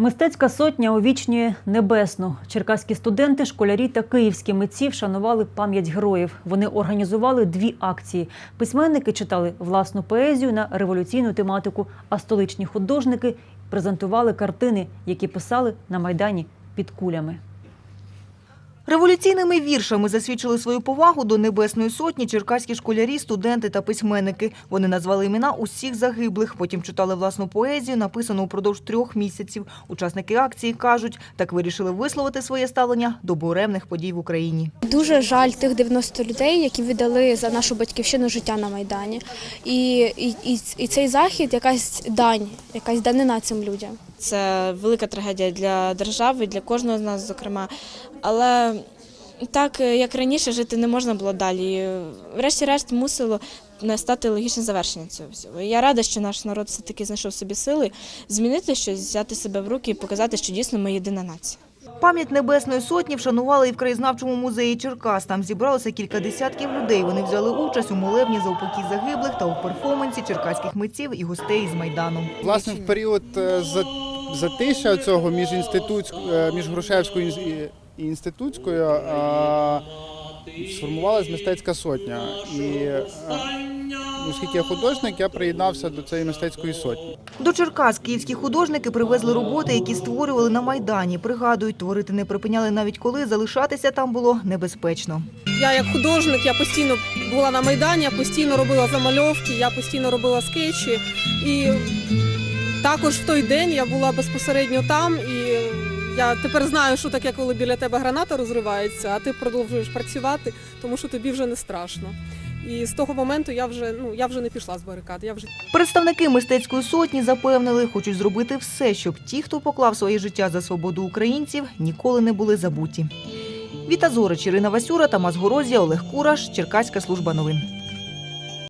Мистецька сотня увічнює небесну. Черкаські студенти, школярі та київські митці вшанували пам'ять героїв. Вони організували дві акції. Письменники читали власну поезію на революційну тематику, а столичні художники презентували картини, які писали на майдані під кулями. Революційними віршами засвідчили свою повагу до Небесної Сотні черкаські школярі, студенти та письменники. Вони назвали імена усіх загиблих, потім читали власну поезію, написану упродовж трьох місяців. Учасники акції кажуть, так вирішили висловити своє ставлення до буремних подій в Україні. Дуже жаль тих 90 людей, які віддали за нашу батьківщину життя на майдані. І, і, і, і цей захід якась дань, якась данина цим людям. Це велика трагедія для держави, для кожного з нас, зокрема. Але так, як раніше, жити не можна було далі. Врешті-решт мусило настати логічне завершення цього всього. Я рада, що наш народ все-таки знайшов собі сили змінити щось, взяти себе в руки і показати, що дійсно ми єдина нація. Пам'ять Небесної Сотні вшанували і в краєзнавчому музеї Черкас. Там зібралося кілька десятків людей. Вони взяли участь у молебні за упокій загиблих та у перформансі черкаських митців і гостей з Майдану. Власне, в період е, за- затища цього між інститут, між Грушевською і інститутською е, сформувалась мистецька сотня. І оскільки я художник, я приєднався до цієї мистецької сотні. До Черкас київські художники привезли роботи, які створювали на Майдані. Пригадують, творити не припиняли навіть коли залишатися там було небезпечно. Я як художник, я постійно була на майдані, я постійно робила замальовки, я постійно робила скетчі. І також в той день я була безпосередньо там. І я тепер знаю, що таке, коли біля тебе граната розривається, а ти продовжуєш працювати, тому що тобі вже не страшно. І з того моменту я вже ну я вже не пішла з барикад. Я вже Представники мистецької сотні запевнили, хочуть зробити все, щоб ті, хто поклав своє життя за свободу українців, ніколи не були забуті. Віта Зорич, Ірина Васюра, Тамас Горозія, Олег Кураш, Черкаська служба новин.